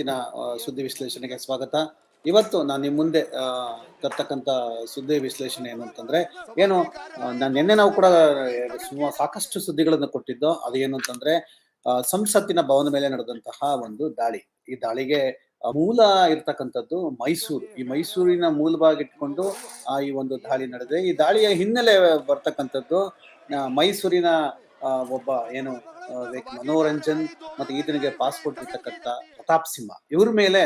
ಇವತ್ತಿನ ಸುದ್ದಿ ವಿಶ್ಲೇಷಣೆಗೆ ಸ್ವಾಗತ. ಇವತ್ತು ನಾನು ನಿಮ್ಮ ಮುಂದೆ ತರ್ತಕ್ಕಂತ ಸುದ್ದಿ ವಿಶ್ಲೇಷಣೆ ಏನು ಅಂತಂದ್ರೆ ಏನು ನಾನು ನಿನ್ನೆ ನಾವು ಕೂಡ ಸುಮಾರು ಸಾಕಷ್ಟು ಸುದ್ದಿಗಳನ್ನು ಕೊಟ್ಟಿದ್ದು. ಅದು ಏನು ಅಂತಂದ್ರೆ ಸಂಸತ್ತಿನ ಭವನ ಮೇಲೆ ನಡೆದಂತಹ ಒಂದು ದಾಳಿ. ಈ ದಾಳಿಗೆ ಮೂಲ ಇರ್ತಕ್ಕಂಥದ್ದು ಮೈಸೂರು. ಈ ಮೈಸೂರಿನ ಮೂಲವಾಗಿ ಇಟ್ಕೊಂಡು ಆ, ಈ ಒಂದು ದಾಳಿ ನಡೆದಿದೆ. ಈ ದಾಳಿಯ ಹಿನ್ನೆಲೆ ಬರ್ತಕ್ಕಂಥದ್ದು ಮೈಸೂರಿನ ಒಬ್ಬ ಏನು ಮನೋರಂಜನ್ ಮತ್ತೆ ಈತನಿಗೆ ಪಾಸ್ಪೋರ್ಟ್ ಇರ್ತಕ್ಕಂಥ ಪ್ರತಾಪ್ ಸಿಂಹ. ಇವ್ರ ಮೇಲೆ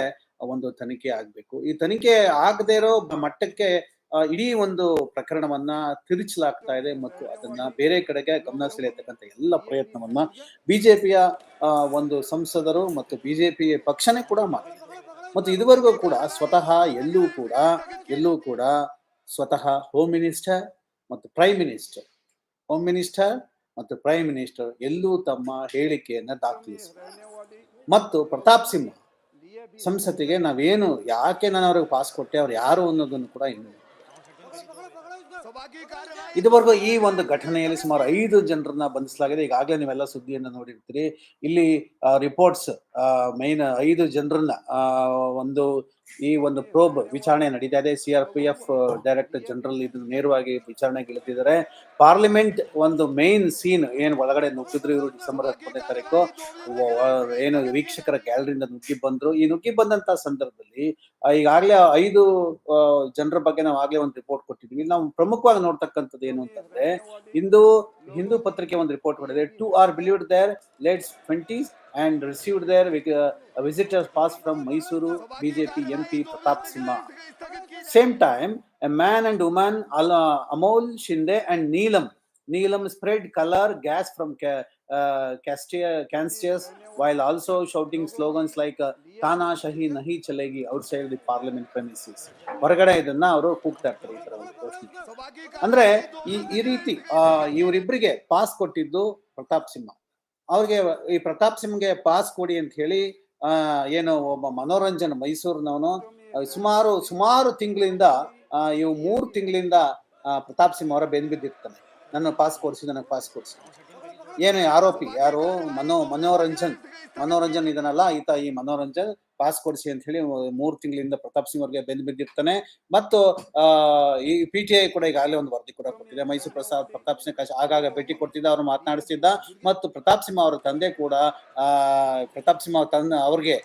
ಒಂದು ತನಿಖೆ ಆಗ್ಬೇಕು. ಈ ತನಿಖೆ ಆಗದೇ ಇರೋ ಮಟ್ಟಕ್ಕೆ ಇಡೀ ಒಂದು ಪ್ರಕರಣವನ್ನ ತಿರುಚಲಾಗ್ತಾ ಇದೆ ಮತ್ತು ಅದನ್ನ ಬೇರೆ ಕಡೆಗೆ ಗಮನ ಸೆಳೆಯತಕ್ಕಂಥ ಎಲ್ಲ ಪ್ರಯತ್ನವನ್ನ ಬಿಜೆಪಿಯ ಒಂದು ಸಂಸದರು ಮತ್ತು ಬಿಜೆಪಿ ಪಕ್ಷನೇ ಕೂಡ ಮಾಡಿದೆ ಮತ್ತು ಇದುವರೆಗೂ ಕೂಡ ಸ್ವತಃ ಎಲ್ಲೂ ಕೂಡ ಎಲ್ಲೂ ಕೂಡ ಸ್ವತಃ ಹೋಮ್ ಮಿನಿಸ್ಟರ್ ಮತ್ತು ಪ್ರೈಮ್ ಮಿನಿಸ್ಟರ್ ಹೋಮ್ ಮಿನಿಸ್ಟರ್ ಮತ್ತು ಪ್ರೈಮ್ ಮಿನಿಸ್ಟರ್ ಎಲ್ಲೂ ತಮ್ಮ ಹೇಳಿಕೆಯನ್ನ ದಾಖಲಿಸಿಲ್ಲ ಮತ್ತು ಪ್ರತಾಪ್ ಸಿಂಹ ಸಂಸತ್ತಿಗೆ ನಾವೇನು ಯಾಕೆ ನಾನು ಅವ್ರಿಗೆ ಪಾಸ್ ಕೊಟ್ಟೆ ಅವ್ರು ಯಾರು ಅನ್ನೋದನ್ನು ಕೂಡ ಇನ್ನು ಇದುವರೆಗೂ ಈ ಒಂದು ಘಟನೆಯಲ್ಲಿ ಸುಮಾರು ಐದು ಜನರನ್ನ ಬಂಧಿಸಲಾಗಿದೆ. ಈಗಾಗಲೇ ನೀವೆಲ್ಲ ಸುದ್ದಿಯನ್ನು ನೋಡಿರ್ತೀರಿ. ಇಲ್ಲಿ ರಿಪೋರ್ಟ್ಸ್ ಮೈನ್ ಐದು ಜನರನ್ನ ಒಂದು ಈ ಒಂದು ಪ್ರೋಬ್ ವಿಚಾರಣೆ ನಡೀತಾ ಇದೆ. C R P F director general ಇದು ನೇರವಾಗಿ ವಿಚಾರಣೆ ಗೆಳ್ತಿದ್ದಾರೆ. ಪಾರ್ಲಿಮೆಂಟ್ ಒಂದು ಮೇನ್ ಸೀನ್ ಏನು ಒಳಗಡೆ ನುಗ್ಗಿದ್ರು ಇವರು ಡಿಸೆಂಬರ್ ಹತ್ತನೇ ತಾರೀಕು. ಏನು ವೀಕ್ಷಕರ ಗ್ಯಾಲರಿಯಿಂದ ನುಗ್ಗಿ ಬಂದ್ರು. ಈ ನುಗ್ಗಿ ಬಂದಂತ ಸಂದರ್ಭದಲ್ಲಿ ಈಗಾಗಲೇ ಐದು ಜನರ ಬಗ್ಗೆ ನಾವು ಆಗ್ಲೇ ಒಂದು ರಿಪೋರ್ಟ್ ಕೊಟ್ಟಿದ್ವಿ. ನಾವು ಪ್ರಮುಖವಾಗಿ ನೋಡ್ತಕ್ಕಂಥದ್ದು ಏನು ಅಂತಂದ್ರೆ ಇಂದು ಹಿಂದೂ ಪತ್ರಿಕೆ ಒಂದು ರಿಪೋರ್ಟ್ ಮಾಡಿದೆ. Two are believed their late twenties and received their visitors pass from Mysuru BJP MP Pratap Simha same time a man and woman ಅಲ್ Amol Shinde and Neelam Neelam spread colour gas from canisters while also shouting slogans like uh, ತಾನಾ ಶಹಿ ನಹಿ ಚಲೇಗಿ outside the parliament premises ಹೊರಗಡೆ ಇದನ್ನ ಅವರು ಕೂಗ್ತಾ ಇರ್ತಾರೆ ಈ ತರ ಒಂದು ಘೋಷಣೆ ಅಂದ್ರೆ ಈ ಈ ರೀತಿ ಇವರಿಬ್ಬರಿಗೆ ಪಾಸ್ ಕೊಟ್ಟಿದ್ದು ಪ್ರತಾಪ್ ಸಿಂಹ. ಅವ್ರಿಗೆ ಈ ಪ್ರತಾಪ್ ಸಿಂಗ್ಗೆ ಪಾಸ್ ಕೊಡಿ ಅಂತ ಹೇಳಿ ಏನು ಒಬ್ಬ ಮನೋರಂಜನ್ ಮೈಸೂರಿನವನು ಸುಮಾರು ಸುಮಾರು ತಿಂಗಳಿಂದ ಇವು ಮೂರು ತಿಂಗಳಿಂದ ಪ್ರತಾಪ್ ಸಿಂಹ ಅವರ ಬೆನ್ ಬಿದ್ದಿರ್ತಾನೆ ನನ್ನ ಪಾಸ್ ಕೊಡಿಸಿ, ನನಗೆ ಪಾಸ್ ಕೊಡಿಸಿ. ಏನು ಆರೋಪಿ? ಯಾರು? ಮನೋ, ಮನೋರಂಜನ್. ಮನೋರಂಜನ್ ಇದನ್ನಲ್ಲ ಈತ ಈ ಮನೋರಂಜನ್ ಪಾಸ್ ಕೊಡಿಸಿ ಅಂತ ಹೇಳಿ ಮೂರು ತಿಂಗಳಿಂದ ಪ್ರತಾಪ್ ಸಿಂಗ್ ಅವರಿಗೆ ಬೆಂದು ಬಿದ್ದಿರ್ತಾನೆ. ಮತ್ತು ಈ ಪಿ ಟಿ ಐ ಕೂಡ ಈಗಾಗಲೇ ಒಂದು ವರದಿ ಕೂಡ ಕೊಟ್ಟಿದೆ. ಮೈಸೂರು ಪ್ರಸಾದ್, ಪ್ರತಾಪ್ ಸಿಂಗ್ ಆಗಾಗ ಭೇಟಿ ಕೊಡ್ತಿದ್ದ ಅವ್ರು ಮಾತನಾಡಿಸ್ತಿದ್ದ ಮತ್ತು ಪ್ರತಾಪ್ ಸಿಂಹ ಅವರ ತಂದೆ ಕೂಡ, ಆ, ಪ್ರತಾಪ್ ಸಿಂಹ ಅವ್ರ ತಂದೆ, ಅವ್ರಿಗೆ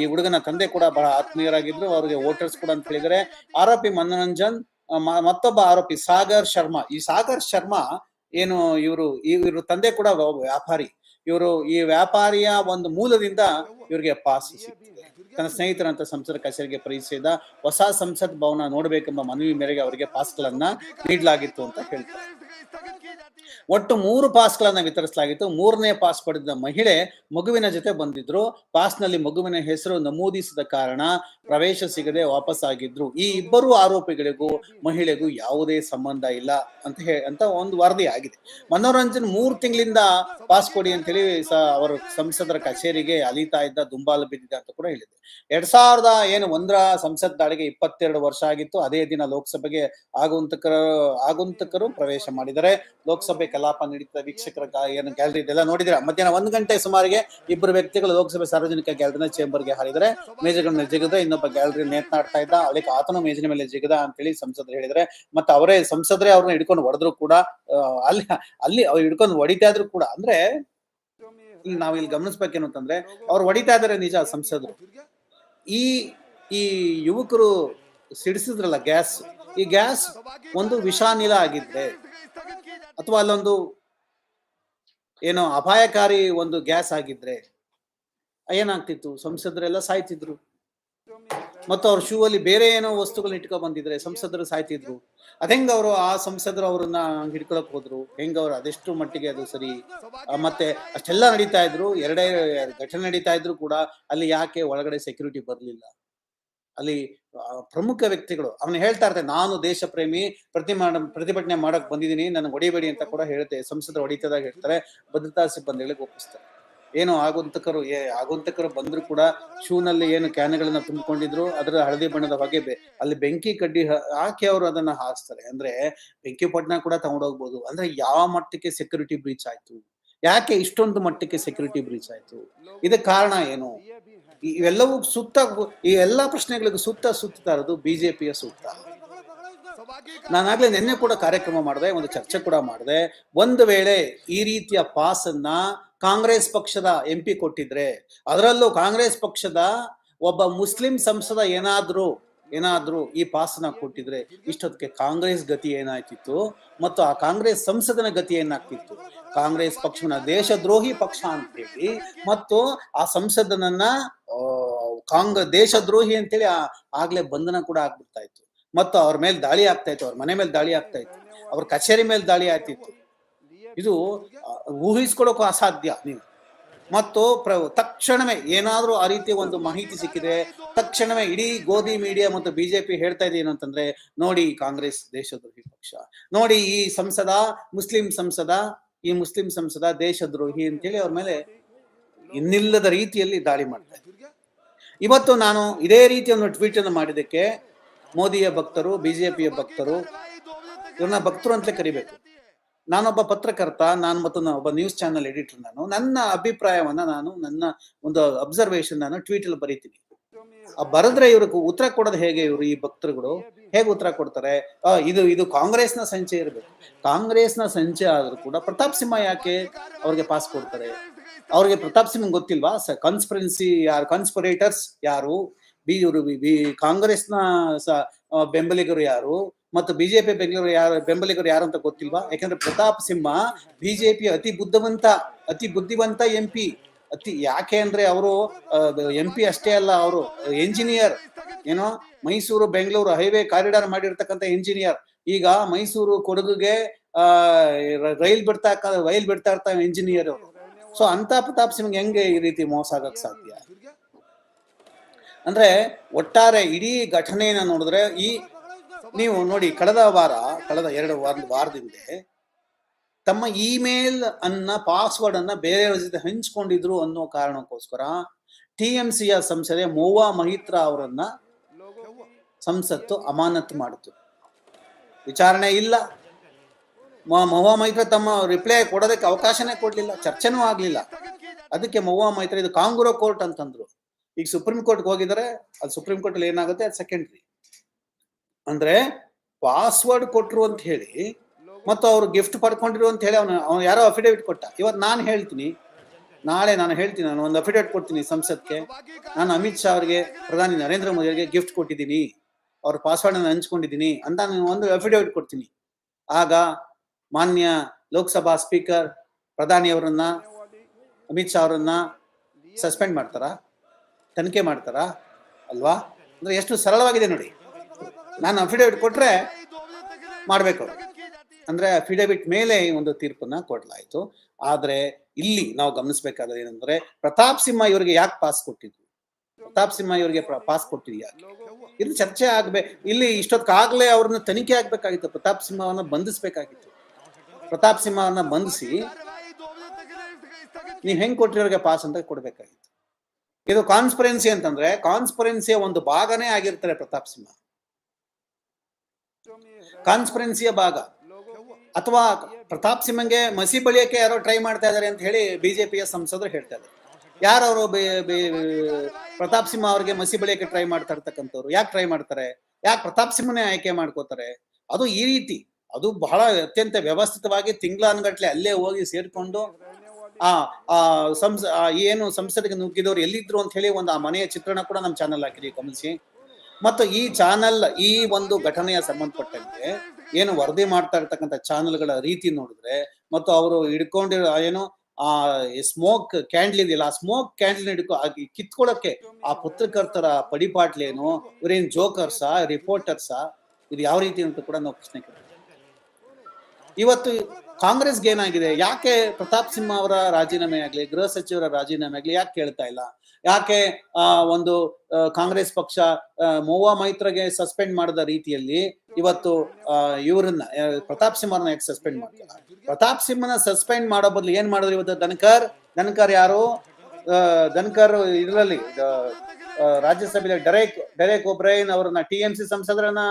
ಈ ಹುಡುಗನ ತಂದೆ ಕೂಡ ಬಹಳ ಆತ್ಮೀಯರಾಗಿದ್ರು. ಅವ್ರಿಗೆ ವೋಟರ್ಸ್ ಕೂಡ ಅಂತ ಹೇಳಿದರೆ ಆರೋಪಿ ಮನೋರಂಜನ್ ಮತ್ತೊಬ್ಬ ಆರೋಪಿ ಸಾಗರ್ ಶರ್ಮಾ. ಈ ಸಾಗರ್ ಶರ್ಮಾ ಏನು ಇವರು ಇವರು ತಂದೆ ಕೂಡ ವ್ಯಾಪಾರಿ. ಇವರು ಈ ವ್ಯಾಪಾರಿಯ ಒಂದು ಮೂಲದಿಂದ ಇವರಿಗೆ ಪಾಸ್ ಸಿಗ್ತದೆ ತನ್ನ ಸ್ನೇಹಿತರಂತ ಸಂಸದ ಕಚೇರಿಗೆ ಪರಿಚಯದ ಹೊಸ ಸಂಸತ್ ಭವನ ನೋಡಬೇಕೆಂಬ ಮನವಿ ಮೇರೆಗೆ ಅವರಿಗೆ ಪಾಸ್ಗಳನ್ನ ನೀಡಲಾಗಿತ್ತು ಅಂತ ಹೇಳ್ತಾರೆ. ಒಟ್ಟು ಮೂರು ಪಾಸ್ಗಳನ್ನ ವಿತರಿಸಲಾಗಿತ್ತು. ಮೂರನೇ ಪಾಸ್ ಪಡೆದ ಮಹಿಳೆ ಮಗುವಿನ ಜೊತೆ ಬಂದಿದ್ರು. ಪಾಸ್ನಲ್ಲಿ ಮಗುವಿನ ಹೆಸರು ನಮೂದಿಸಿದ ಕಾರಣ ಪ್ರವೇಶ ಸಿಗದೆ ವಾಪಸ್ ಆಗಿದ್ರು. ಈ ಇಬ್ಬರು ಆರೋಪಿಗಳಿಗೂ ಮಹಿಳೆಗೂ ಯಾವುದೇ ಸಂಬಂಧ ಇಲ್ಲ ಅಂತ ಹೇ, ಅಂತ ಒಂದು ವರದಿ ಆಗಿದೆ ಮನೋರಂಜನ್ ಮೂರು ತಿಂಗಳಿಂದ ಪಾಸ್ ಕೊಡಿ ಅಂತ ಹೇಳಿ ಅವರು ಸಂಸದರ ಕಚೇರಿಗೆ ಅಲಿತಾ ಇದ್ದ ದುಂಬಾಲು ಬಿದ್ದಿದೆ ಅಂತ ಕೂಡ ಹೇಳಿದೆ. ಎರಡ್ ಸಾವಿರದ ಏನು ಒಂದರ ಸಂಸತ್ ದಾಳಿಗೆ ಇಪ್ಪತ್ತೆರಡು ವರ್ಷ ಆಗಿತ್ತು. ಅದೇ ದಿನ ಲೋಕಸಭೆಗೆ ಆಗುಂತಕರು ಆಗುಂತಕರು ಪ್ರವೇಶ ಮಾಡಿದರೆ ಲೋಕಸಭೆ ಕಲಾಪ ನಡೀತದ ವೀಕ್ಷಕರ ಏನು ಗ್ಯಾಲರಿ ಇದೆಲ್ಲ ನೋಡಿದ್ರೆ ಮಧ್ಯಾಹ್ನ ಒಂದು ಗಂಟೆ ಸುಮಾರಿಗೆ ಇಬ್ಬರು ವ್ಯಕ್ತಿಗಳು ಲೋಕಸಭೆ ಸಾರ್ವಜನಿಕ ಗ್ಯಾಲರಿನ ಚೇಂಬರ್ಗೆ ಹಾರಿದರೆ ಮೇಜುಗಳನ್ನ ಜಿಗದ ಇನ್ನೊಬ್ಬ ಗ್ಯಾಲರಿ ನೇತನಾಡ್ತಾ ಇದ್ದ. ಅವಳಿಗೆ ಆತನು ಮೇಜಿನ ಮೇಲೆ ಜಿಗದ ಅಂತೇಳಿ ಸಂಸದರು ಹೇಳಿದರೆ ಮತ್ತೆ ಅವರೇ ಸಂಸದರೇ ಅವ್ರನ್ನ ಹಿಡ್ಕೊಂಡು ಹೊಡೆದ್ರು ಕೂಡ ಅಲ್ಲಿ ಅಲ್ಲಿ ಅವ್ರು ಹಿಡ್ಕೊಂಡು ಹೊಡಿತಾ ಇದ್ರು ಕೂಡ. ಅಂದ್ರೆ ನಾವು ಇಲ್ಲಿ ಗಮನಿಸ್ಬೇಕೇನು ಅಂತಂದ್ರೆ ಅವ್ರು ಹೊಡಿತಾ ಇದಾರೆ ನಿಜ ಸಂಸದರು. ಈ ಈ ಯುವಕರು ಸಿಡಿಸಿದ್ರಲ್ಲ ಗ್ಯಾಸ್, ಈ ಗ್ಯಾಸ್ ಒಂದು ವಿಷಾನಿಲ ಆಗಿದ್ರೆ ಅಥವಾ ಅಲ್ಲೊಂದು ಏನೋ ಅಪಾಯಕಾರಿ ಒಂದು ಗ್ಯಾಸ್ ಆಗಿದ್ರೆ ಏನಾಗ್ತಿತ್ತು? ಸಂಸದರೆಲ್ಲ ಸಾಯ್ತಿದ್ರು. ಮತ್ತು ಅವ್ರ ಶೂ ಅಲ್ಲಿ ಬೇರೆ ಏನೋ ವಸ್ತುಗಳನ್ನ ಇಟ್ಕೊ ಬಂದಿದ್ರೆ ಸಂಸದರು ಸಾಯ್ತಿದ್ರು. ಅದೆಂಗ ಅವರು ಆ ಸಂಸದರು ಅವ್ರನ್ನ ಹಿಡ್ಕೊಳಕ್ ಹೋದ್ರು? ಹೆಂಗ ಅವ್ರು ಅದೆಷ್ಟು ಮಟ್ಟಿಗೆ ಅದು ಸರಿ? ಮತ್ತೆ ಅಷ್ಟೆಲ್ಲ ನಡೀತಾ ಇದ್ರು, ಎರಡೇ ಘಟನೆ ನಡೀತಾ ಇದ್ರು ಕೂಡ ಅಲ್ಲಿ ಯಾಕೆ ಒಳಗಡೆ ಸೆಕ್ಯೂರಿಟಿ ಬರ್ಲಿಲ್ಲ? ಅಲ್ಲಿ ಪ್ರಮುಖ ವ್ಯಕ್ತಿಗಳು, ಅವನು ಹೇಳ್ತಾ ಇರ್ತಾರೆ ನಾನು ದೇಶ ಪ್ರೇಮಿ ಪ್ರತಿ ಪ್ರತಿಭಟನೆ ಮಾಡಕ್ ಬಂದಿದ್ದೀನಿ, ನನಗೆ ಹೊಡಿಬೇಡಿ ಅಂತ ಕೂಡ ಹೇಳುತ್ತೆ ಸಂಸದರು ಹೊಡಿತದಾಗ ಹೇಳ್ತಾರೆ, ಭದ್ರತಾ ಸಿಬ್ಬಂದಿಗಳಿಗೆ ಒಪ್ಪಿಸ್ತಾರೆ. ಏನು ಆಗುಂತಕರು, ಏ, ಆಗುಂತಕರು ಬಂದ್ರು ಕೂಡ ಶೂನಲ್ಲಿ ಏನು ಕ್ಯಾನ್ಗಳನ್ನ ತುಂಬಿಕೊಂಡಿದ್ರು, ಅದರ ಹಳದಿ ಬಣ್ಣದ ಹೊಗೆ ಅಲ್ಲಿ ಬೆಂಕಿ ಕಡ್ಡಿ ಹಾಕಿ ಅವರು ಅದನ್ನ ಹಾರಿಸ್ತಾರೆ. ಅಂದ್ರೆ ಬೆಂಕಿ ಪಟ್ಟಣ ಕೂಡ ತಗೊಂಡೋಗ್ಬೋದು. ಅಂದ್ರೆ ಯಾವ ಮಟ್ಟಕ್ಕೆ ಸೆಕ್ಯೂರಿಟಿ ಬ್ರೀಚ್ ಆಯ್ತು? ಯಾಕೆ ಇಷ್ಟೊಂದು ಮಟ್ಟಕ್ಕೆ ಸೆಕ್ಯೂರಿಟಿ ಬ್ರೀಚ್ ಆಯ್ತು? ಇದಕ್ಕೆ ಕಾರಣ ಏನು? ಇವೆಲ್ಲವೂ ಸುತ್ತ, ಈ ಎಲ್ಲಾ ಪ್ರಶ್ನೆಗಳಿಗೂ ಸುತ್ತ ಸುತ್ತಾ ಇರೋದು ಬಿಜೆಪಿಯ ಸುತ್ತ ನಾನಾಗ್ಲೇ ನಿನ್ನೆ ಕೂಡ ಕಾರ್ಯಕ್ರಮ ಮಾಡಿದೆ, ಒಂದು ಚರ್ಚೆ ಕೂಡ ಮಾಡಿದೆ. ಒಂದು ವೇಳೆ ಈ ರೀತಿಯ ಪಾಸ್ ಅನ್ನ ಕಾಂಗ್ರೆಸ್ ಪಕ್ಷದ ಎಂ ಪಿ ಕೊಟ್ಟಿದ್ರೆ, ಅದರಲ್ಲೂ ಕಾಂಗ್ರೆಸ್ ಪಕ್ಷದ ಒಬ್ಬ ಮುಸ್ಲಿಂ ಸಂಸದ ಏನಾದರೂ ಏನಾದರೂ ಈ ಪಾಸನ ಕೊಟ್ಟಿದ್ರೆ ಇಷ್ಟೊತ್ತಿಗೆ ಕಾಂಗ್ರೆಸ್ ಗತಿ ಏನಾಯ್ತಿತ್ತು ಮತ್ತು ಆ ಕಾಂಗ್ರೆಸ್ ಸಂಸದನ ಗತಿ ಏನಾಗ್ತಿತ್ತು? ಕಾಂಗ್ರೆಸ್ ಪಕ್ಷವನ್ನ ದೇಶದ್ರೋಹಿ ಪಕ್ಷ ಅಂತೇಳಿ ಮತ್ತು ಆ ಸಂಸದನನ್ನ ಕಾಂಗ್ರೆಸ್ ದೇಶ ದೇಶದ್ರೋಹಿ ಅಂತೇಳಿ ಆಗ್ಲೇ ಬಂಧನ ಕೂಡ ಆಗ್ಬಿಡ್ತಾ ಇತ್ತು. ಮತ್ತು ಅವ್ರ ಮೇಲೆ ದಾಳಿ ಆಗ್ತಾ ಇತ್ತು ಅವ್ರ ಮನೆ ಮೇಲೆ ದಾಳಿ ಆಗ್ತಾ ಇತ್ತು ಅವ್ರ ಕಚೇರಿ ಮೇಲೆ ದಾಳಿ ಆಗ್ತಿತ್ತು. ಇದು ಆ, ಊಹಿಸ್ಕೊಳ್ಳೋಕು ಅಸಾಧ್ಯ ನೀವು. ಮತ್ತು ಪ್ರ ತಕ್ಷಣವೇ ಏನಾದ್ರೂ ಆ ರೀತಿ ಒಂದು ಮಾಹಿತಿ ಸಿಕ್ಕಿದ್ರೆ ತಕ್ಷಣವೇ ಇಡೀ ಗೋಧಿ ಮೀಡಿಯಾ ಮತ್ತು ಬಿಜೆಪಿ ಹೇಳ್ತಾ ಇದೆ ಏನು ಅಂತಂದ್ರೆ ನೋಡಿ ಕಾಂಗ್ರೆಸ್ ದೇಶದ್ರೋಹಿ ಪಕ್ಷ ನೋಡಿ ಈ ಸಂಸದ ಮುಸ್ಲಿಂ ಸಂಸದ ಈ ಮುಸ್ಲಿಂ ಸಂಸದ ದೇಶದ್ರೋಹಿ ಅಂತೇಳಿ ಅವ್ರ ಮೇಲೆ ಇನ್ನಿಲ್ಲದ ರೀತಿಯಲ್ಲಿ ದಾಳಿ ಮಾಡ್ತಾ ಇದ್ದಾರೆ. ಇವತ್ತು ನಾನು ಇದೇ ರೀತಿ ಒಂದು ಟ್ವೀಟ್ ಅನ್ನು ಮಾಡಿದ್ದಕ್ಕೆ ಮೋದಿಯ ಭಕ್ತರು, ಬಿಜೆಪಿಯ ಭಕ್ತರು, ಇವ್ರನ್ನ ಭಕ್ತರು ಅಂತಲೇ ಕರಿಬೇಕು. ನಾನೊಬ್ಬ ಪತ್ರಕರ್ತ, ನಾನು ಮತ್ತು ಒಬ್ಬ ನ್ಯೂಸ್ ಚಾನೆಲ್ ಎಡಿಟರ್ ನಾನು. ನನ್ನ ಅಭಿಪ್ರಾಯವನ್ನ ನಾನು, ನನ್ನ ಒಂದು ಅಬ್ಸರ್ವೇಷನ್ ನಾನು ಟ್ವೀಟ್ ಅಲ್ಲಿ ಬರೀತೀನಿ. ಬರೆದ್ರೆ ಇವ್ರಿಗೆ ಉತ್ತರ ಕೊಡೋದು ಹೇಗೆ ಇವರು ಈ ಭಕ್ತರುಗಳು? ಹೇಗೆ ಉತ್ತರ ಕೊಡ್ತಾರೆ? ಇದು ಇದು ಕಾಂಗ್ರೆಸ್ನ ಸಂಚೆ ಇರಬೇಕು. ಕಾಂಗ್ರೆಸ್ನ ಸಂಚೆ ಆದ್ರೂ ಕೂಡ ಪ್ರತಾಪ್ ಸಿಂಹ ಯಾಕೆ ಅವ್ರಿಗೆ ಪಾಸ್ ಕೊಡ್ತಾರೆ? ಅವ್ರಿಗೆ ಪ್ರತಾಪ್ ಸಿಂಹ ಗೊತ್ತಿಲ್ವಾ? ಕಾನ್ಸ್ಪರೆನ್ಸಿ ಯಾರು ಕಾನ್ಸ್ಪರೇಟರ್ಸ್ ಯಾರು? ಬಿ ಬಿ ಕಾಂಗ್ರೆಸ್ನ ಬೆಂಬಲಿಗರು ಯಾರು ಮತ್ತು ಬಿಜೆಪಿ ಬೆಂಗಳೂರು ಯಾರು, ಬೆಂಬಲಿಗರು ಯಾರು ಅಂತ ಗೊತ್ತಿಲ್ವಾ? ಯಾಕಂದ್ರೆ ಪ್ರತಾಪ್ ಸಿಂಹ ಬಿಜೆಪಿ ಅತಿ ಬುದ್ಧಿವಂತ ಅತಿ ಬುದ್ಧಿವಂತ ಎಂ ಅತಿ ಯಾಕೆ ಅಂದ್ರೆ ಅವರು ಎಂ ಪಿ ಅಷ್ಟೇ ಅಲ್ಲ, ಅವರು ಎಂಜಿನಿಯರ್. ಏನೋ? ಮೈಸೂರು, ಬೆಂಗಳೂರು ಹೈವೇ ಕಾರಿಡಾರ್ ಮಾಡಿರ್ತಕ್ಕಂಥ ಇಂಜಿನಿಯರ್ ಈಗ ಮೈಸೂರು ಕೊಡಗುಗೆ ರೈಲ್ ಬಿಡ್ತಾ ರೈಲ್ ಬಿಡ್ತಾ ಇರ್ತಾವೆ ಇಂಜಿನಿಯರ್ ಸೊ ಅಂತ ಪ್ರತಾಪ್ ಸಿಂಗ್ ಹೆಂಗೆ ಈ ರೀತಿ ಮೋಸ ಆಗಕ್ ಸಾಧ್ಯ? ಅಂದ್ರೆ ಒಟ್ಟಾರೆ ಇಡೀ ಘಟನೆಯನ್ನ ನೋಡಿದ್ರೆ ಈ ನೀವು ನೋಡಿ ಕಳೆದ ವಾರ, ಕಳೆದ ಎರಡು ವಾರ ವಾರದಿಂದ ತಮ್ಮ ಇಮೇಲ್ ಅನ್ನ, ಪಾಸ್ವರ್ಡ್ ಅನ್ನ ಬೇರೆಯವರ ಜೊತೆ ಹಂಚ್ಕೊಂಡಿದ್ರು ಅನ್ನೋ ಕಾರಣಕ್ಕೋಸ್ಕರ ಟಿ ಎಂ ಸಿಯ ಸಂಸದೆ ಮೋವಾ ಮಹಿತ್ರಾ ಅವರನ್ನ ಸಂಸತ್ತು ಅಮಾನತ್ ಮಾಡಿತು. ವಿಚಾರಣೆ ಇಲ್ಲ. ಮ- ಮಹುವಾ ಮೈತ್ರ ತಮ್ಮ ರಿಪ್ಲೈ ಕೊಡೋದಕ್ಕೆ ಅವಕಾಶನೇ ಕೊಡಲಿಲ್ಲ, ಚರ್ಚೆನೂ ಆಗ್ಲಿಲ್ಲ. ಅದಕ್ಕೆ ಮೋವಾ ಮೈತ್ರ ಇದು ಕಾಂಗ್ರೋ ಕೋರ್ಟ್ ಅಂತಂದ್ರು. ಈಗ ಸುಪ್ರೀಂ ಕೋರ್ಟ್ಗೆ ಹೋಗಿದರೆ, ಅದು ಸುಪ್ರೀಂ ಕೋರ್ಟ್ ಅಲ್ಲಿ ಏನಾಗುತ್ತೆ? ಅದು ಸೆಕೆಂಡ್ರಿ ಅಂದ್ರೆ ಪಾಸ್ವರ್ಡ್ ಕೊಟ್ರು ಅಂತ ಹೇಳಿ, ಮತ್ತು ಅವ್ರು ಗಿಫ್ಟ್ ಪಡ್ಕೊಂಡಿರು ಅಂತ ಹೇಳಿ ಅವನು ಅವ್ನು ಯಾರೋ ಅಫಿಡೇವಿಟ್ ಕೊಟ್ಟ. ಇವತ್ತು ನಾನು ಹೇಳ್ತೀನಿ, ನಾಳೆ ನಾನು ಹೇಳ್ತೀನಿ, ನಾನು ಒಂದು ಅಫಿಡೇವಿಟ್ ಕೊಡ್ತೀನಿ ಸಂಸತ್ಗೆ ನಾನು ಅಮಿತ್ ಶಾ ಅವರಿಗೆ, ಪ್ರಧಾನಿ ನರೇಂದ್ರ ಮೋದಿ ಅವರಿಗೆ ಗಿಫ್ಟ್ ಕೊಟ್ಟಿದ್ದೀನಿ, ಅವ್ರ ಪಾಸ್ವರ್ಡ್ ಅನ್ನು ಹಂಚ್ಕೊಂಡಿದ್ದೀನಿ ಅಂತ ನಾನು ಒಂದು ಅಫಿಡೇವಿಟ್ ಕೊಡ್ತೀನಿ. ಆಗ ಮಾನ್ಯ ಲೋಕಸಭಾ ಸ್ಪೀಕರ್ ಪ್ರಧಾನಿ ಅವರನ್ನ, ಅಮಿತ್ ಶಾ ಅವರನ್ನ ಸಸ್ಪೆಂಡ್ ಮಾಡ್ತಾರಾ? ತನಿಖೆ ಮಾಡ್ತಾರಾ? ಅಲ್ವಾ? ಅಂದ್ರೆ ಎಷ್ಟು ಸರಳವಾಗಿದೆ ನೋಡಿ. ನಾನು ಅಫಿಡೇವಿಟ್ ಕೊಟ್ರೆ ಮಾಡಬೇಕು ಅಂದರೆ ಅಂದ್ರೆ ಅಫಿಡೇವಿಟ್ ಮೇಲೆ ಒಂದು ತೀರ್ಪನ್ನ ಕೊಡಲಾಯಿತು. ಆದರೆ ಇಲ್ಲಿ ನಾವು ಗಮನಿಸಬೇಕಾದ್ರೆ ಏನಂದ್ರೆ ಪ್ರತಾಪ್ ಸಿಂಹ ಇವರಿಗೆ ಯಾಕೆ ಪಾಸ್ ಕೊಟ್ಟಿದ್ರು ಪ್ರತಾಪ್ ಸಿಂಹ ಇವರಿಗೆ ಪಾಸ್ ಕೊಟ್ಟಿದ್ವಿ ಯಾಕೆ? ಇದು ಚರ್ಚೆ ಆಗ್ಬೇಕು ಇಲ್ಲಿ ಇಷ್ಟೊತ್ತಾಗ್ಲೇ ಅವ್ರನ್ನ ತನಿಖೆ ಆಗ್ಬೇಕಾಗಿತ್ತು. ಪ್ರತಾಪ್ ಸಿಂಹವನ್ನ ಬಂಧಿಸ್ಬೇಕಾಗಿತ್ತು. ಪ್ರತಾಪ್ ಸಿಂಹವನ್ನ ಬಂಧಿಸಿ ನೀವು ಹೆಂಗ್ ಕೊಟ್ಟಿರೋರಿಗೆ ಪಾಸ್ ಅಂತ ಕೊಡ್ಬೇಕಾಗಿತ್ತು. ಇದು ಕಾನ್ಸ್ಪರೆನ್ಸಿ ಅಂತಂದ್ರೆ ಕಾನ್ಸ್ಪರೆನ್ಸಿಯ ಒಂದು ಭಾಗನೇ ಆಗಿರ್ತಾರೆ ಪ್ರತಾಪ್ ಸಿಂಹ. ಕಾನ್ಸ್ಪರೆನ್ಸಿಯ ಭಾಗ. ಅಥವಾ ಪ್ರತಾಪ್ ಸಿಂಹಂಗೆ ಮಸಿ ಬಳಿಯಕ್ಕೆ ಯಾರೋ ಟ್ರೈ ಮಾಡ್ತಾ ಇದ್ದಾರೆ ಅಂತ ಹೇಳಿ ಬಿಜೆಪಿಯ ಸಂಸದರು ಹೇಳ್ತಾ ಇದ್ದಾರೆ. ಯಾರವರು ಪ್ರತಾಪ್ ಸಿಂಹ ಅವ್ರಿಗೆ ಮಸಿ ಬಳಿಯಕ್ಕೆ ಟ್ರೈ ಮಾಡ್ತಾ ಇರ್ತಕ್ಕಂಥವ್ರು? ಯಾಕೆ ಟ್ರೈ ಮಾಡ್ತಾರೆ? ಯಾಕೆ ಪ್ರತಾಪ್ ಸಿಂಹನೇ ಆಯ್ಕೆ ಮಾಡ್ಕೋತಾರೆ? ಅದು ಈ ರೀತಿ. ಅದು ಬಹಳ ಅತ್ಯಂತ ವ್ಯವಸ್ಥಿತವಾಗಿ ತಿಂಗಳಾನ್ಗಟ್ಲೆ ಅಲ್ಲೇ ಹೋಗಿ ಸೇರ್ಕೊಂಡು ಆ ಆ, ಸಂಸ ಏನು ಸಂಸದಿಗೆ ನುಗ್ಗಿದವ್ರು ಎಲ್ಲಿದ್ರು ಅಂತ ಹೇಳಿ ಒಂದು ಆ ಮನೆಯ ಚಿತ್ರಣ ಕೂಡ ನಮ್ಮ ಚಾನಲ್ ಹಾಕಿದೀವಿ ಗಮನಿಸಿ ಮತ್ತು ಈ ಚಾನಲ್ ಈ ಒಂದು ಘಟನೆಯ ಸಂಬಂಧಪಟ್ಟಂತೆ ಏನು ವರದಿ ಮಾಡ್ತಾ ಇರ್ತಕ್ಕಂಥ ಚಾನಲ್ಗಳ ರೀತಿ ನೋಡಿದ್ರೆ ಮತ್ತು ಅವರು ಹಿಡ್ಕೊಂಡಿರೋ ಏನು, ಆ ಸ್ಮೋಕ್ ಕ್ಯಾಂಡ್ಲ್ ಇದೆಯಲ್ಲ, ಆ ಸ್ಮೋಕ್ ಕ್ಯಾಂಡ್ಲ್ ಹಿಡ್ಕೊ ಕಿತ್ಕೊಳ್ಳೋಕೆ ಆ ಪತ್ರಕರ್ತರ ಪಡಿಪಾಟ್ಲೇನು, ಇವ್ರೇನ್ ಜೋಕರ್ಸಾ ರಿಪೋರ್ಟರ್ಸಾ ಇದು ಯಾವ ರೀತಿ ಅಂತ ಕೂಡ ನಾವು ಪ್ರಶ್ನೆ ಕೇಳ್ತೀವಿ. ಇವತ್ತು ಕಾಂಗ್ರೆಸ್ಗೆ ಏನಾಗಿದೆ? ಯಾಕೆ ಪ್ರತಾಪ್ ಸಿಂಹ ಅವರ ರಾಜೀನಾಮೆ ಆಗ್ಲಿ ಗೃಹ ಸಚಿವರ ರಾಜೀನಾಮೆ ಆಗ್ಲಿ ಯಾಕೆ ಕೇಳ್ತಾ ಇಲ್ಲ? ಯಾಕೆ ಒಂದು ಕಾಂಗ್ರೆಸ್ ಪಕ್ಷ ಮೋವಾ ಮೈತ್ರಗೆ ಸಸ್ಪೆಂಡ್ ಮಾಡಿದ ರೀತಿಯಲ್ಲಿ ಇವತ್ತು ಇವರನ್ನ ಪ್ರತಾಪ್ ಸಿಂಹರನ್ನ ಯಾಕೆ ಸಸ್ಪೆಂಡ್ ಮಾಡ್ತಾರೆ? ಪ್ರತಾಪ್ ಸಿಂಹನ ಸಸ್ಪೆಂಡ್ ಮಾಡೋ ಬದಲು ಏನ್ ಮಾಡಿದ್ರು ಇವತ್ತು? ದನಕರ್ ದನಕರ್ ಯಾರು? ಆ, ಧನ್ಕರ್ ಇದರಲ್ಲಿ ರಾಜ್ಯಸಭೆಯಲ್ಲಿ ಡೈರೆಕ್ ಡೈರೆಕ್ ಒಬ್ರೈನ್ ಅವರನ್ನ ಟಿ ಎಂ ಸಿ ಸಂಸದರನ್ನ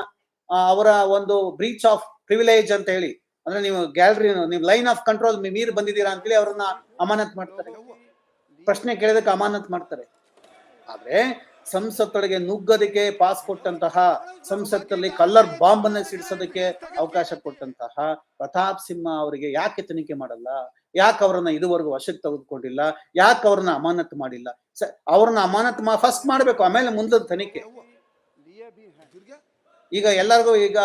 ಅವರ ಒಂದು ಬ್ರೀಚ್ ಆಫ್ ಪ್ರಿವಿಲೇಜ್ ಅಂತ ಹೇಳಿ ಅಂದ್ರೆ ನೀವು ಗ್ಯಾಲರಿ ನೀವು ಲೈನ್ ಆಫ್ ಕಂಟ್ರೋಲ್ ಮೀರಿ ಬಂದಿದ್ದೀರಾ ಅಂತೇಳಿ ಅವ್ರನ್ನ ಅಮಾನತ್ ಮಾಡ್ತಾರೆ. ಪ್ರಶ್ನೆ ಕೇಳಿದಕ್ಕೆ ಅಮಾನತ್ ಮಾಡ್ತಾರೆ. ಆದ್ರೆ ಸಂಸತ್ತೊಳಗೆ ನುಗ್ಗೋದಕ್ಕೆ ಪಾಸ್ ಕೊಟ್ಟಂತಹ ಸಂಸತ್ತಲ್ಲಿ ಕಲ್ಲರ್ ಬಾಂಬ್ ಅನ್ನ ಸಿಡಿಸೋದಕ್ಕೆ ಅವಕಾಶ ಕೊಟ್ಟಂತಹ ಪ್ರತಾಪ್ ಸಿಂಹ ಅವರಿಗೆ ಯಾಕೆ ತನಿಖೆ ಮಾಡಲ್ಲ? ಯಾಕೆ ಅವ್ರನ್ನ ಇದುವರೆಗೂ ವಶಕ್ಕೆ ತೆಗೆದುಕೊಂಡಿಲ್ಲ? ಯಾಕೆ ಅವ್ರನ್ನ ಅಮಾನತ್ ಮಾಡಿಲ್ಲ? ಅವ್ರನ್ನ ಅಮಾನತ್ ಮಾ ಫಸ್ಟ್ ಮಾಡ್ಬೇಕು ಆಮೇಲೆ ಮುಂದದ ತನಿಖೆ. ಈಗ ಎಲ್ಲರಿಗೂ ಈಗ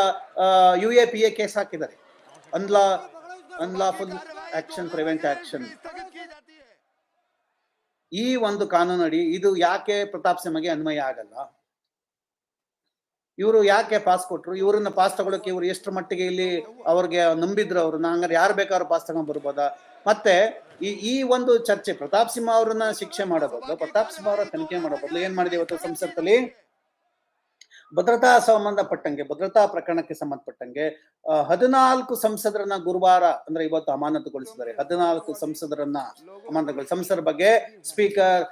U A P A case ಹಾಕಿದ್ದಾರೆ. Unlaw, unlawful action, prevent action. ಈ ಒಂದು ಕಾನೂನಡಿ ಇದು ಯಾಕೆ ಪ್ರತಾಪ್ ಸಿಂಹಗೆ ಅನ್ವಯ ಆಗಲ್ಲ? ಇವರು ಯಾಕೆ ಪಾಸ್ ಕೊಟ್ರು? ಇವರನ್ನ ಪಾಸ್ ತಗೊಳಕ್ಕೆ ಇವ್ರು ಎಷ್ಟು ಮಟ್ಟಿಗೆ ಇಲ್ಲಿ ಅವ್ರಿಗೆ ನಂಬಿದ್ರು ಅವ್ರನ್ನ ಹಂಗಾರೆ ಯಾರು ಬೇಕಾದ್ರೂ ಪಾಸ್ ತಗೊಂಡ್ ಬರ್ಬೋದಾ ಮತ್ತೆ ಈ ಈ ಒಂದು ಚರ್ಚೆ ಪ್ರತಾಪ್ ಸಿಂಹ ಅವ್ರನ್ನ ಶಿಕ್ಷೆ ಮಾಡೋ ಪ್ರತಾಪ್ ಸಿಂಹ ಅವರ ತನಿಖೆ ಮಾಡೋ ಬದಲು ಏನ್ ಮಾಡಿದೆ ಇವತ್ತು ಸಂಸತ್ತಲ್ಲಿ? ಭದ್ರತಾ ಸಂಬಂಧಪಟ್ಟಂಗೆ, ಭದ್ರತಾ ಪ್ರಕರಣಕ್ಕೆ ಸಂಬಂಧಪಟ್ಟಂಗೆ ಹದಿನಾಲ್ಕು ಸಂಸದರನ್ನ ಗುರುವಾರ ಅಂದ್ರೆ ಇವತ್ತು ಅಮಾನತುಗೊಳಿಸಿದ್ದಾರೆ. ಹದಿನಾಲ್ಕು ಸಂಸದರನ್ನ ಅಮಾನತುಗೊಳಿಸ, ಸಂಸದರ ಬಗ್ಗೆ ಸ್ಪೀಕರ್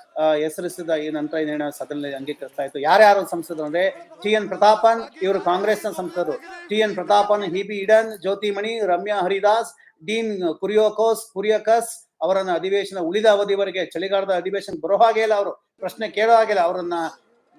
ಹೆಸರಿಸಿದ ಏನಂತ ನಂತರ ಸದನದಲ್ಲಿ ಸದನ ಅಂಗೀಕರಿಸ್ತಾ ಇತ್ತು. ಯಾರ್ಯಾರು ಸಂಸದರು ಅಂದ್ರೆ ಟಿ ಎನ್ ಪ್ರತಾಪನ್, ಇವರು ಕಾಂಗ್ರೆಸ್ನ ಸಂಸದರು. ಟಿ ಎನ್ ಪ್ರತಾಪನ್, ಹಿಬಿ ಇಡನ್ ಜ್ಯೋತಿಮಣಿ, ರಮ್ಯಾ ಹರಿದಾಸ್, ಡೀನ್ ಕುರಿಯೋಕೋಸ್, ಕುರಿಯಕಸ್ ಅವರನ್ನ ಅಧಿವೇಶನ ಉಳಿದ ಅವಧಿವರೆಗೆ, ಚಳಿಗಾಲದ ಅಧಿವೇಶನ ಬರೋ ಹಾಗೆ ಇಲ್ಲ ಅವರು. ಪ್ರಶ್ನೆ ಕೇಳೋ ಹಾಗಿಲ್ಲ ಅವರನ್ನ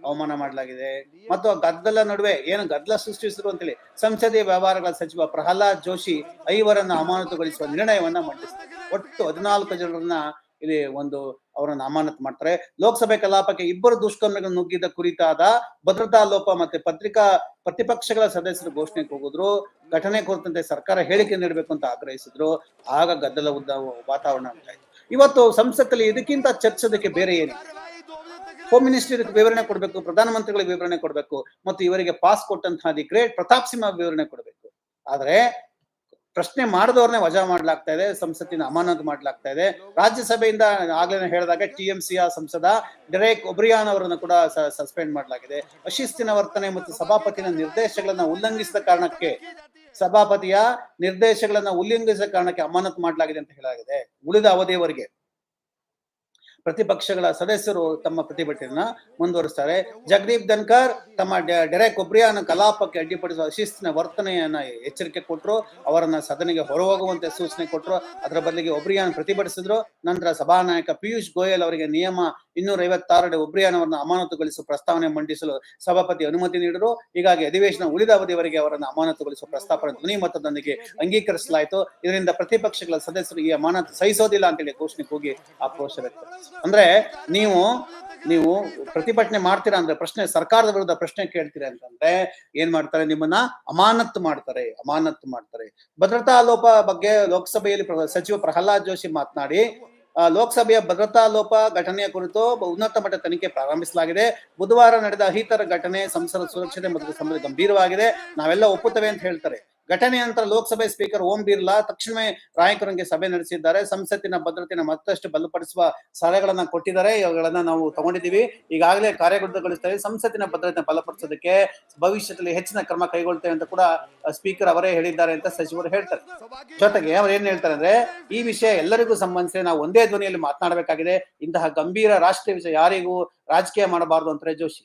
ಅವಮಾನ ಮಾಡಲಾಗಿದೆ. ಮತ್ತು ಆ ಗದ್ದಲ ನಡುವೆ ಏನು ಗದ್ದಲ ಸೃಷ್ಟಿಸಿದ್ರು ಅಂತೇಳಿ ಸಂಸದೀಯ ವ್ಯವಹಾರಗಳ ಸಚಿವ ಪ್ರಹ್ಲಾದ್ ಜೋಶಿ ಐವರನ್ನ ಅಮಾನತುಗೊಳಿಸುವ ನಿರ್ಣಯವನ್ನ ಮಂಡಿಸಿದ್ದಾರೆ ಒಟ್ಟು ಹದಿನಾಲ್ಕು ಜನರನ್ನ ಇಲ್ಲಿ ಒಂದು ಅವರನ್ನು ಅಮಾನತು ಮಾಡ್ತಾರೆ. ಲೋಕಸಭೆ ಕಲಾಪಕ್ಕೆ ಇಬ್ಬರು ದುಷ್ಕರ್ಮಿಗಳು ನುಗ್ಗಿದ ಕುರಿತಾದ ಭದ್ರತಾ ಲೋಪ ಮತ್ತೆ ಪತ್ರಿಕಾ ಪ್ರತಿಪಕ್ಷಗಳ ಸದಸ್ಯರು ಘೋಷಣೆಗೆ ಹೋಗಿದ್ರು. ಘಟನೆ ಕುರಿತಂತೆ ಸರ್ಕಾರ ಹೇಳಿಕೆ ನೀಡಬೇಕು ಅಂತ ಆಗ್ರಹಿಸಿದ್ರು. ಆಗ ಗದ್ದಲ ಉದ್ದ ವಾತಾವರಣ ಉಂಟಾಯಿತು. ಇವತ್ತು ಸಂಸತ್ತಲ್ಲಿ ಇದಕ್ಕಿಂತ ಚರ್ಚೋದಕ್ಕೆ ಬೇರೆ ಏನಿದೆ ಹೋಮ್ ಮಿನಿಸ್ಟ್ರಿಗೆ ವಿವರಣೆ ಕೊಡಬೇಕು, ಪ್ರಧಾನಮಂತ್ರಿಗಳಿಗೆ ವಿವರಣೆ ಕೊಡಬೇಕು, ಮತ್ತು ಇವರಿಗೆ ಪಾಸ್ ಕೊಟ್ಟಂತಹ ದಿ ಗ್ರೇಟ್ ಪ್ರತಾಪ್ ಸಿಂಹ ವಿವರಣೆ ಕೊಡಬೇಕು. ಆದ್ರೆ, ಪ್ರಶ್ನೆ ಮಾಡಿದವ್ರನ್ನೇ ವಜಾ ಮಾಡ್ಲಾಗ್ತಾ ಇದೆ, ಸಂಸತ್ತಿನ ಅಮಾನತು ಮಾಡ್ಲಾಗ್ತಾ ಇದೆ. ರಾಜ್ಯಸಭೆಯಿಂದ ಆಗ್ಲೇ ಹೇಳಿದಾಗ ಟಿ ಎಂ ಸಿಯ ಸಂಸದ ಡೆರೇಕ್ ಒಬ್ರಿಯಾನ್ ಅವರನ್ನು ಕೂಡ ಸಸ್ಪೆಂಡ್ ಮಾಡಲಾಗಿದೆ. ಅಶಿಸ್ತಿನ ವರ್ತನೆ ಮತ್ತು ಸಭಾಪತಿನ ನಿರ್ದೇಶಗಳನ್ನ ಉಲ್ಲಂಘಿಸಿದ ಕಾರಣಕ್ಕೆ, ಸಭಾಪತಿಯ ನಿರ್ದೇಶಗಳನ್ನ ಉಲ್ಲಂಘಿಸಿದ ಕಾರಣಕ್ಕೆ ಅಮಾನತು ಮಾಡಲಾಗಿದೆ ಅಂತ ಹೇಳಲಾಗಿದೆ. ಉಳಿದ ಅವಧಿಯವರೆಗೆ. ಪ್ರತಿಪಕ್ಷಗಳ ಸದಸ್ಯರು ತಮ್ಮ ಪ್ರತಿಭಟನೆಯನ್ನ ಮುಂದುವರಿಸ್ತಾರೆ. ಜಗದೀಪ್ ಧನ್ಕರ್ ತಮ್ಮ ಡೆರೆ ಡೆರೆಕ್ ಒಬ್ರಿಯಾನ ಕಲಾಪಕ್ಕೆ ಅಡ್ಡಿಪಡಿಸುವ ಅಶಿಸ್ತಿನ ವರ್ತನೆಯನ್ನ ಎಚ್ಚರಿಕೆ ಕೊಟ್ಟರು ಅವರನ್ನ ಸದನಿಗೆ ಹೊರಹೋಗುವಂತೆ ಸೂಚನೆ ಕೊಟ್ಟರು ಅದರ ಬದಲಿಗೆ ಒಬ್ರಿಯಾನ್ ಪ್ರತಿಭಟಿಸಿದ್ರು. ನಂತರ ಸಭಾನಾಯಕ ಪಿಯೂಷ್ ಗೋಯಲ್ ಅವರಿಗೆ ನಿಯಮ ಇನ್ನೂರ ಐವತ್ತಾರಡಿ ಉಬ್ರಿಯಾನವರನ್ನು ಅಮಾನತುಗೊಳಿಸುವ ಪ್ರಸ್ತಾವನೆ ಮಂಡಿಸಲು ಸಭಾಪತಿ ಅನುಮತಿ ನೀಡಿದರು. ಹೀಗಾಗಿ ಅಧಿವೇಶನ ಉಳಿದ ಅವಧಿವರೆಗೆ ಅವರನ್ನು ಅಮಾನತುಗೊಳಿಸುವ ಪ್ರಸ್ತಾಪನೆ ಧ್ವನಿ ಮತದೊಂದಿಗೆ ಅಂಗೀಕರಿಸಲಾಯಿತು. ಇದರಿಂದ ಪ್ರತಿಪಕ್ಷಗಳ ಸದಸ್ಯರು ಈ ಅಮಾನತು ಸಹಿಸೋದಿಲ್ಲ ಅಂತೇಳಿ ಘೋಷಣೆ ಕೂಗಿ ಆಕ್ರೋಶ ವ್ಯಕ್ತ ಅಂದ್ರೆ ನೀವು ನೀವು ಪ್ರತಿಭಟನೆ ಮಾಡ್ತೀರಾ ಅಂದ್ರೆ ಪ್ರಶ್ನೆ, ಸರ್ಕಾರದ ವಿರುದ್ಧ ಪ್ರಶ್ನೆ ಕೇಳ್ತೀರಾ ಅಂತಂದ್ರೆ ಏನ್ ಮಾಡ್ತಾರೆ? ನಿಮ್ಮನ್ನ ಅಮಾನತ್ತು ಮಾಡ್ತಾರೆ ಅಮಾನತ್ತು ಮಾಡ್ತಾರೆ. ಭದ್ರತಾ ಲೋಪ ಬಗ್ಗೆ ಲೋಕಸಭೆಯಲ್ಲಿ ಸಚಿವ ಪ್ರಹ್ಲಾದ್ ಜೋಶಿ ಮಾತನಾಡಿ ಲೋಕಸಭೆಯ ಭದ್ರತಾ ಲೋಪ ಘಟನೆಯ ಕುರಿತು ಉನ್ನತ ಮಟ್ಟ ತನಿಖೆ ಪ್ರಾರಂಭಿಸಲಾಗಿದೆ. ಬುಧವಾರ ನಡೆದ ಅಹಿತರ ಘಟನೆ, ಸಂಸದ ಸುರಕ್ಷತೆ ಮತ್ತು ಸಂಬಂಧ ಗಂಭೀರವಾಗಿದೆ. ನಾವೆಲ್ಲ ಒಪ್ಪುತ್ತವೆ ಅಂತ ಹೇಳ್ತಾರೆ. ಘಟನೆ ನಂತರ ಲೋಕಸಭೆ ಸ್ಪೀಕರ್ ಓಂ ಬಿರ್ಲಾ ತಕ್ಷಣವೇ ರಾಯಕರಂಗೆ ಸಭೆ ನಡೆಸಿದ್ದಾರೆ. ಸಂಸತ್ತಿನ ಭದ್ರತೆಯನ್ನು ಮತ್ತಷ್ಟು ಬಲಪಡಿಸುವ ಸಲಹೆಗಳನ್ನ ಕೊಟ್ಟಿದ್ದಾರೆ. ಇವುಗಳನ್ನ ನಾವು ತಗೊಂಡಿದ್ದೀವಿ. ಈಗಾಗಲೇ ಕಾರ್ಯಗತಗೊಳಿಸ್ತೇವೆ ಸಂಸತ್ತಿನ ಭದ್ರತೆ ಬಲಪಡಿಸೋದಕ್ಕೆ ಭವಿಷ್ಯದಲ್ಲಿ ಹೆಚ್ಚಿನ ಕ್ರಮ ಕೈಗೊಳ್ತೇವೆ ಅಂತ ಕೂಡ ಸ್ಪೀಕರ್ ಅವರೇ ಹೇಳಿದ್ದಾರೆ ಅಂತ ಸಚಿವರು ಹೇಳ್ತಾರೆ. ಜೊತೆಗೆ ಅವ್ರು ಏನ್ ಹೇಳ್ತಾರೆ ಅಂದ್ರೆ, ಈ ವಿಷಯ ಎಲ್ಲರಿಗೂ ಸಂಬಂಧಿಸಿ ನಾವು ಒಂದೇ ಧ್ವನಿಯಲ್ಲಿ ಮಾತನಾಡಬೇಕಾಗಿದೆ. ಇಂತಹ ಗಂಭೀರ ರಾಷ್ಟ್ರೀಯ ವಿಷಯ ಯಾರಿಗೂ ರಾಜಕೀಯ ಮಾಡಬಾರದು ಅಂತಾರೆ ಜೋಶಿ.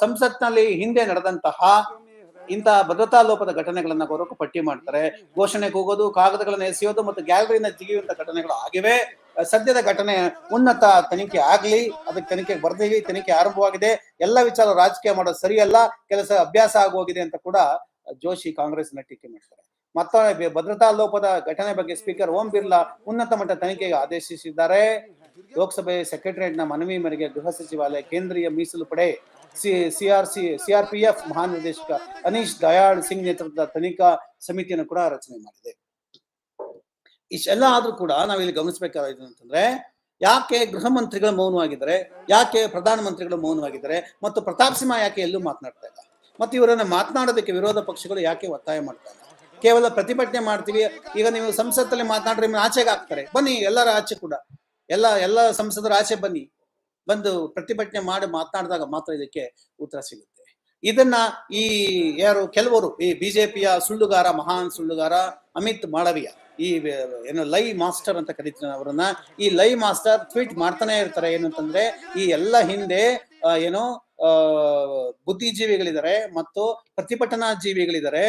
ಸಂಸತ್ನಲ್ಲಿ ಹಿಂದೆ ನಡೆದಂತಹ ಇಂತಹ ಭದ್ರತಾ ಲೋಪದ ಘಟನೆಗಳನ್ನ ಗೌರವಕ್ಕೆ ಪಟ್ಟಿ ಮಾಡ್ತಾರೆ. ಘೋಷಣೆ ಕೂಗೋದು ಕಾಗದಗಳನ್ನ ಎಸೆಯೋದು ಮತ್ತು ಗ್ಯಾಲರಿಯಿಂದ ಜಿಗಿಯುವಂತ ಘಟನೆಗಳು ಆಗಿವೆ. ಸದ್ಯದ ಘಟನೆ ಉನ್ನತ ತನಿಖೆ ಆಗ್ಲಿ, ಅದಕ್ಕೆ ತನಿಖೆ ಬರ್ದಿಲಿ ತನಿಖೆ ಆರಂಭವಾಗಿದೆ. ಎಲ್ಲ ವಿಚಾರ ರಾಜಕೀಯ ಮಾಡೋದು ಸರಿಯಲ್ಲ, ಕೆಲಸ ಅಭ್ಯಾಸ ಆಗೋಗಿದೆ ಅಂತ ಕೂಡ ಜೋಶಿ ಕಾಂಗ್ರೆಸ್ನ ಟೀಕೆ ಮಾಡ್ತಾರೆ. ಮತ್ತೊಮ್ಮೆ ಭದ್ರತಾ ಲೋಪದ ಘಟನೆ ಬಗ್ಗೆ ಸ್ಪೀಕರ್ ಓಂ ಬಿರ್ಲಾ ಉನ್ನತ ಮಟ್ಟ ತನಿಖೆಗೆ ಆದೇಶಿಸಿದ್ದಾರೆ. ಲೋಕಸಭೆ ಸೆಕ್ರೆಟರಿಯೇಟ್ನ ಮನವಿ ಮೇರೆಗೆ ಗೃಹ ಸಚಿವಾಲಯ ಕೇಂದ್ರೀಯ ಮೀಸಲು ಪಡೆ ಸಿ ಆರ್ ಪಿ ಎಫ್ ಮಹಾನಿರ್ದೇಶಕ ಅನೀಶ್ ದಯಾಳ್ ಸಿಂಗ್ ನೇತೃತ್ವದ ತನಿಖಾ ಸಮಿತಿಯನ್ನು ಕೂಡ ರಚನೆ ಮಾಡಿದೆ. ಇಷ್ಟೆಲ್ಲ ಆದ್ರೂ ಕೂಡ ನಾವಿಲ್ಲಿ ಗಮನಿಸಬೇಕಾಗಿದೆ ಅಂತಂದ್ರೆ, ಯಾಕೆ ಗೃಹ ಮಂತ್ರಿಗಳು ಮೌನವಾಗಿದ್ದಾರೆ, ಯಾಕೆ ಪ್ರಧಾನ ಮಂತ್ರಿಗಳು ಮೌನವಾಗಿದ್ದಾರೆ, ಮತ್ತು ಪ್ರತಾಪ್ ಸಿಂಹ ಯಾಕೆ ಎಲ್ಲೂ ಮಾತನಾಡ್ತಾ ಇಲ್ಲ? ಮತ್ತು ಇವರನ್ನ ಮಾತನಾಡೋದಕ್ಕೆ ವಿರೋಧ ಪಕ್ಷಗಳು ಯಾಕೆ ಒತ್ತಾಯ ಮಾಡ್ತಾ ಇಲ್ಲ? ಕೇವಲ ಪ್ರತಿಭಟನೆ ಮಾಡ್ತೀವಿ, ಈಗ ನೀವು ಸಂಸತ್ತಲ್ಲಿ ಮಾತನಾಡ್ರೆ, ಆಚೆಗೆ ಹಾಕ್ತಾರೆ, ಬನ್ನಿ ಎಲ್ಲರ ಆಚೆ ಕೂಡ. ಎಲ್ಲ ಎಲ್ಲ ಸಂಸದರ ಆಚೆ ಬನ್ನಿ. ಬಂದು ಪ್ರತಿಭಟನೆ ಮಾಡಿ ಮಾತನಾಡಿದಾಗ ಮಾತ್ರ ಇದಕ್ಕೆ ಉತ್ತರ ಸಿಗುತ್ತೆ. ಇದನ್ನ ಈ ಯಾರು ಕೆಲವರು, ಈ ಬಿಜೆಪಿಯ ಸುಳ್ಳುಗಾರ, ಮಹಾನ್ ಸುಳ್ಳುಗಾರ ಅಮಿತ್ ಮಾಳವಿಯ, ಈ ಏನು ಲೈ ಮಾಸ್ಟರ್ ಅಂತ ಕರಿತೀನಿ ಅವರನ್ನ, ಈ ಲೈ ಮಾಸ್ಟರ್ ಟ್ವೀಟ್ ಮಾಡ್ತಾನೆ ಇರ್ತಾರೆ ಏನಂತಂದ್ರೆ ಈ ಎಲ್ಲ ಹಿಂದೆ ಏನು ಬುದ್ಧಿಜೀವಿಗಳಿದ್ದಾರೆ ಮತ್ತು ಪ್ರತಿಭಟನಾ ಜೀವಿಗಳಿದ್ದಾರೆ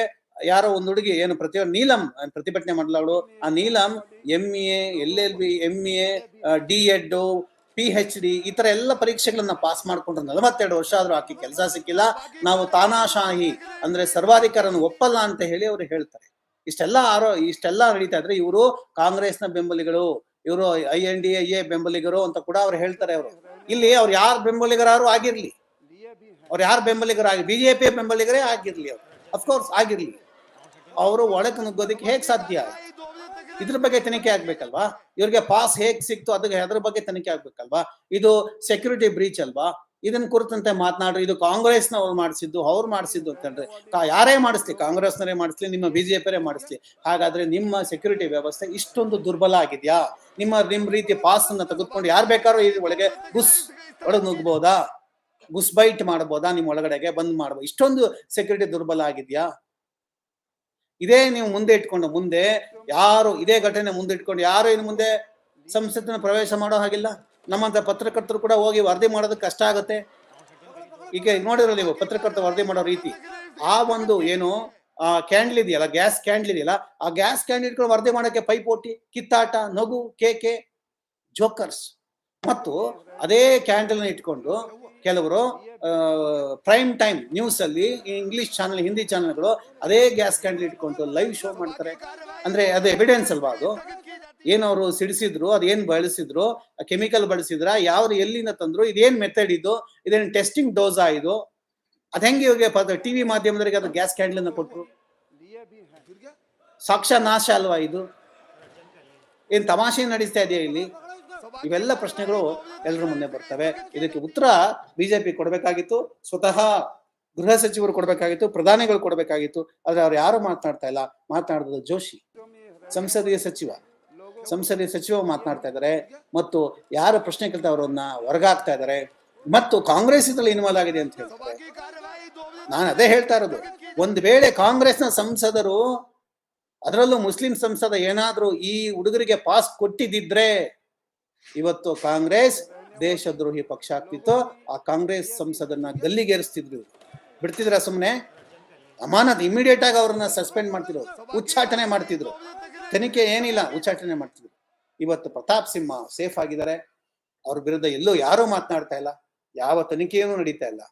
ಯಾರೋ ಒಂದು ಹುಡುಗಿ, ಏನು, ಪ್ರತಿ, ನೀಲಂ, ಪ್ರತಿಭಟನೆ ಮಾಡಲವಳು ಆ Neelam M A L L B M A D Ed P H D ಈ ತರ ಎಲ್ಲ ಪರೀಕ್ಷೆಗಳನ್ನ ಪಾಸ್ ಮಾಡ್ಕೊಂಡ್ರೆ ನಲವತ್ತೆರಡು ವರ್ಷ ಆದ್ರೂ ಆಕೆ ಕೆಲಸ ಸಿಕ್ಕಿಲ್ಲ. ನಾವು ತಾನಾಶಾಹಿ ಅಂದ್ರೆ ಸರ್ವಾಧಿಕಾರನ ಒಪ್ಪಲ್ಲ ಅಂತ ಹೇಳಿ ಅವರು ಹೇಳ್ತಾರೆ. ಇಷ್ಟೆಲ್ಲ ಆರೋ ಇಷ್ಟೆಲ್ಲ ನಡೀತಾ ಇದ್ರೆ ಇವರು ಕಾಂಗ್ರೆಸ್ನ ಬೆಂಬಲಿಗಳು ಇವರು ಐ ಎನ್ ಡಿ ಎ ಬೆಂಬಲಿಗರು ಅಂತ ಕೂಡ ಅವ್ರು ಹೇಳ್ತಾರೆ ಅವರು. ಇಲ್ಲಿ ಅವ್ರು ಯಾರ ಬೆಂಬಲಿಗರಾರು ಆಗಿರ್ಲಿ. ಅವ್ರು ಯಾರ ಬೆಂಬಲಿಗರಾಗಿ ಬಿಜೆಪಿ ಬೆಂಬಲಿಗರೇ ಆಗಿರ್ಲಿ ಅವ್ರು. ಅಫ್ಕೋರ್ಸ್ ಆಗಿರ್ಲಿ. ಅವರು ಒಳಗೆ ನುಗ್ಗೋದಕ್ಕೆ ಹೇಗ್ ಸಾಧ್ಯ? ಇದ್ರ ಬಗ್ಗೆ ತನಿಖೆ ಆಗ್ಬೇಕಲ್ವಾ? ಇವ್ರಿಗೆ ಪಾಸ್ ಹೇಗ್ ಸಿಕ್ತು ಅದಕ್ಕೆ ಅದ್ರ ಬಗ್ಗೆ ತನಿಖೆ ಆಗ್ಬೇಕಲ್ವಾ? ಇದು ಸೆಕ್ಯೂರಿಟಿ ಬ್ರೀಚ್ ಅಲ್ವಾ? ಇದನ್ ಕುರಿತಂತೆ ಮಾತನಾಡ್ರಿ, ಇದು ಕಾಂಗ್ರೆಸ್ನವ್ರು ಮಾಡಿಸಿದ್ದು, ಅವ್ರು ಮಾಡಿಸಿದ್ದು ಅಂತಂದ್ರೆ ಯಾರೇ ಮಾಡಿಸ್ಲಿ, ಕಾಂಗ್ರೆಸ್ನವರೇ ಮಾಡಿಸ್ಲಿ, ನಿಮ್ಮ ಬಿಜೆಪಿಯರೇ ಮಾಡಿಸ್ಲಿ. ಹಾಗಾದ್ರೆ ನಿಮ್ಮ ಸೆಕ್ಯೂರಿಟಿ ವ್ಯವಸ್ಥೆ ಇಷ್ಟೊಂದು ದುರ್ಬಲ ಆಗಿದ್ಯಾ? ನಿಮ್ಮ, ನಿಮ್ ರೀತಿ ಪಾಸ್ ಅನ್ನ ತೆಗೆದುಕೊಂಡು ಯಾರು ಬೇಕಾದ್ರೂ ಇದ್ರ ಒಳಗೆ ಗುಸ್ ಒಳಗೆ ನುಗ್ಬೋದಾ ಗುಸ್ ಬೈಟ್ ಮಾಡಬಹುದಾ ನಿಮ್ ಒಳಗಡೆಗೆ ಬಂದ್ ಮಾಡ್ಬೋದು ಇಷ್ಟೊಂದು ಸೆಕ್ಯೂರಿಟಿ ದುರ್ಬಲ ಆಗಿದ್ಯಾ? ಇದೇ ನೀವು ಮುಂದೆ ಇಟ್ಕೊಂಡು, ಮುಂದೆ ಯಾರು ಇದೇ ಘಟನೆ ಮುಂದೆ ಇಟ್ಕೊಂಡು, ಯಾರು ಇನ್ನು ಮುಂದೆ ಸಂಸತ್ತಿನ ಪ್ರವೇಶ ಮಾಡೋ ಹಾಗಿಲ್ಲ. ನಮ್ಮಂತ ಪತ್ರಕರ್ತರು ಕೂಡ ಹೋಗಿ ವರದಿ ಮಾಡೋದು ಕಷ್ಟ ಆಗುತ್ತೆ. ಈಗ ನೋಡಿರೋ ನೀವು, ಪತ್ರಕರ್ತ ವರದಿ ಮಾಡೋ ರೀತಿ. ಆ ಒಂದು ಏನು, ಆ ಕ್ಯಾಂಡಲ್ ಇದೆಯಲ್ಲ ಗ್ಯಾಸ್ ಕ್ಯಾಂಡ್ಲ್ ಇದೆಯಲ್ಲ, ಆ ಗ್ಯಾಸ್ ಕ್ಯಾಂಡಲ್ ಇಟ್ಕೊಂಡು ವರದಿ ಮಾಡೋಕೆ ಪೈಪೋಟಿ ಕಿತ್ತಾಟ, ನಗು, ಕೇಕೆ ಜೋಕರ್ಸ್ ಮತ್ತು ಅದೇ ಕ್ಯಾಂಡಲ್ ಇಟ್ಕೊಂಡು ಕೆಲವರು ಪ್ರೈಮ್ ಟೈಮ್ ನ್ಯೂಸ್ ಅಲ್ಲಿ ಇಂಗ್ಲಿಷ್ ಚಾನೆಲ್ ಹಿಂದಿ ಚಾನೆಲ್ಗಳು ಅದೇ ಗ್ಯಾಸ್ ಕ್ಯಾಂಡಲ್ ಇಟ್ಕೊಂಡು ಲೈವ್ ಶೋ ಮಾಡ್ತಾರೆ. ಅಂದ್ರೆ ಅದೇ ಎವಿಡೆನ್ಸ್ ಅಲ್ವಾ ಅದು? ಏನವರು ಸಿಡಿಸಿದ್ರು ಅದೇನ್ ಬಳಸಿದ್ರು ಕೆಮಿಕಲ್ ಬಳಸಿದ್ರ ಯಾವ ಎಲ್ಲಿಂದ ತಂದ್ರು, ಇದೇನ್ ಮೆಥಡ್ ಇದು, ಇದೇನ್ ಟೆಸ್ಟಿಂಗ್ ಡೋಸ್ ಇದು? ಅದ್ ಹೆಂಗೆ ಇವಾಗ ಟಿವಿ ಮಾಧ್ಯಮದವರಿಗೆ ಅದು ಗ್ಯಾಸ್ ಕ್ಯಾಂಡಲ್ ಅನ್ನ ಕೊಟ್ರು? ಸಾಕ್ಷ್ಯ ನಾಶ ಅಲ್ವಾ ಇದು? ಏನ್ ತಮಾಷೆ ನಡೀತಾ ಇದೆಯಾ ಇಲ್ಲಿ? ಇವೆಲ್ಲ ಪ್ರಶ್ನೆಗಳು ಎಲ್ಲರ ಮುಂದೆ ಬರ್ತವೆ. ಇದಕ್ಕೆ ಉತ್ತರ ಬಿಜೆಪಿ ಕೊಡಬೇಕಾಗಿತ್ತು, ಸ್ವತಃ ಗೃಹ ಸಚಿವರು ಕೊಡ್ಬೇಕಾಗಿತ್ತು, ಪ್ರಧಾನಿಗಳು ಕೊಡಬೇಕಾಗಿತ್ತು, ಆದ್ರೆ ಅವ್ರು ಯಾರು ಮಾತನಾಡ್ತಾ ಇಲ್ಲ. ಮಾತನಾಡೋದು ಜೋಶಿ. ಸಂಸದೀಯ ಸಚಿವ. ಸಂಸದೀಯ ಸಚಿವ ಮಾತನಾಡ್ತಾ ಇದ್ದಾರೆ. ಮತ್ತು ಯಾರು ಪ್ರಶ್ನೆ ಕೇಳ್ತಾ ಅವರನ್ನ ಹೊರಗಾಗ್ತಾ ಇದ್ದಾರೆ. ಮತ್ತು ಕಾಂಗ್ರೆಸ್ ಇದ್ರಲ್ಲಿ ಇನ್ವಾಲ್ವ್ ಆಗಿದೆ ಅಂತ ಹೇಳ್ತಾರೆ. ನಾನು ಅದೇ ಹೇಳ್ತಾ ಇರೋದು. ಒಂದ್ ವೇಳೆ ಕಾಂಗ್ರೆಸ್ನ ಸಂಸದರು, ಅದರಲ್ಲೂ ಮುಸ್ಲಿಂ ಸಂಸದ ಏನಾದ್ರೂ ಈ ಹುಡುಗರಿಗೆ ಪಾಸ್ ಕೊಟ್ಟಿದ್ದಿದ್ರೆ ಇವತ್ತು ಕಾಂಗ್ರೆಸ್ ದೇಶದ್ರೋಹಿ ಪಕ್ಷ ಆಗ್ತಿತ್ತು, ಆ ಕಾಂಗ್ರೆಸ್ ಸಂಸದನ್ನ ಗಲ್ಲಿಗೇರಿಸ್ತಿದ್ರು. ಬಿಡ್ತಿದ್ರ ಸುಮ್ಮನೆ ಅಮಾನತ್ ಇಮಿಡಿಯೇಟ್ ಆಗಿ ಅವ್ರನ್ನ ಸಸ್ಪೆಂಡ್ ಮಾಡ್ತಿದ್ರು, ಉಚ್ಚಾಟನೆ ಮಾಡ್ತಿದ್ರು. ತನಿಖೆ ಏನಿಲ್ಲ, ಉಚ್ಚಾಟನೆ ಮಾಡ್ತಿದ್ರು. ಇವತ್ತು ಪ್ರತಾಪ್ ಸಿಂಹ ಸೇಫ್ ಆಗಿದ್ದಾರೆ. ಅವ್ರ ವಿರುದ್ಧ ಎಲ್ಲೂ ಯಾರೂ ಮಾತನಾಡ್ತಾ ಇಲ್ಲ, ಯಾವ ತನಿಖೆಯೂ ನಡೀತಾ ಇಲ್ಲ.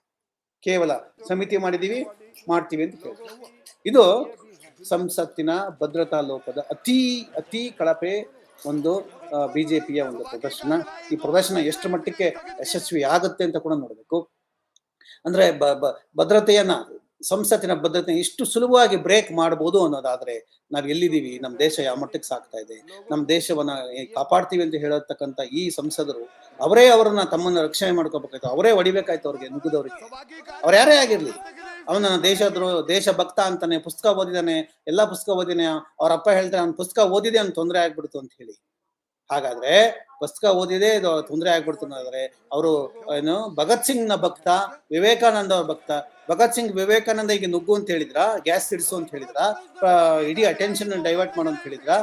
ಕೇವಲ ಸಮಿತಿ ಮಾಡಿದೀವಿ ಮಾಡ್ತೀವಿ ಅಂತ ಕೇಳಿ ಇದು ಸಂಸತ್ತಿನ ಭದ್ರತಾ ಲೋಪದ ಅತಿ ಅತಿ ಕಳಪೆ ಒಂದು ಬಿಜೆಪಿಯ ಒಂದು ಪ್ರದರ್ಶನ. ಈ ಪ್ರದರ್ಶನ ಎಷ್ಟು ಮಟ್ಟಕ್ಕೆ ಯಶಸ್ವಿ ಆಗುತ್ತೆ ಅಂತ ಕೂಡ ನೋಡ್ಬೇಕು. ಅಂದ್ರೆ ಬ- ಬ- ಭದ್ರತೆಯನ್ನ, ಸಂಸತ್ತಿನ ಭದ್ರತೆ ಇಷ್ಟು ಸುಲಭವಾಗಿ ಬ್ರೇಕ್ ಮಾಡಬಹುದು ಅನ್ನೋದಾದ್ರೆ ನಾವು ಎಲ್ಲಿದ್ದೀವಿ? ನಮ್ಮ ದೇಶ ಯಾವ ಮಟ್ಟಕ್ಕೆ ಸಾಕ್ತಾ ಇದೆ? ನಮ್ಮ ದೇಶವನ್ನ ಕಾಪಾಡ್ತೀವಿ ಅಂತ ಹೇಳತಕ್ಕಂತ ಈ ಸಂಸದರು, ಅವರೇ ಅವರನ್ನ ತಮ್ಮನ್ನ ರಕ್ಷಣೆ ಮಾಡ್ಕೋಬೇಕಾಯ್ತು. ಅವರೇ ಹೊಡಿಬೇಕಾಯ್ತು ಅವ್ರಿಗೆ ನುಗ್ಗದವ್ರಿಗೆ. ಅವ್ರು ಯಾರೇ ಆಗಿರ್ಲಿ. ಅವನ ದೇಶದ್ರು ದೇಶ ಭಕ್ತ ಅಂತಾನೆ, ಪುಸ್ತಕ ಓದಿದಾನೆ, ಎಲ್ಲಾ ಪುಸ್ತಕ ಓದಿದಾನೆ, ಅವ್ರ ಅಪ್ಪ ಹೇಳ್ತಾರೆ ಅವ್ನ ಪುಸ್ತಕ ಓದಿದೆ ಅವ್ನ್ ತೊಂದರೆ ಆಗ್ಬಿಡ್ತು ಅಂತ ಹೇಳಿ. ಹಾಗಾದ್ರೆ ಪುಸ್ತಕ ಓದಿದೆ, ಇದು ತೊಂದರೆ ಆಗ್ಬಿಡ್ತು ಅಂದ್ರೆ ಅವರು, ಏನು, ಭಗತ್ ಸಿಂಗ್ನ ಭಕ್ತ, ವಿವೇಕಾನಂದ ಅವ್ರ ಭಕ್ತ, ಭಗತ್ ಸಿಂಗ್ ವಿವೇಕಾನಂದ ಈಗ ನುಗ್ಗು ಅಂತ ಹೇಳಿದ್ರ, ಗ್ಯಾಸ್ ಸಿಡಿಸು ಅಂತ ಹೇಳಿದ್ರ ಇಡೀ ಅಟೆನ್ಷನ್ ಡೈವರ್ಟ್ ಮಾಡು ಅಂತ ಹೇಳಿದ್ರ.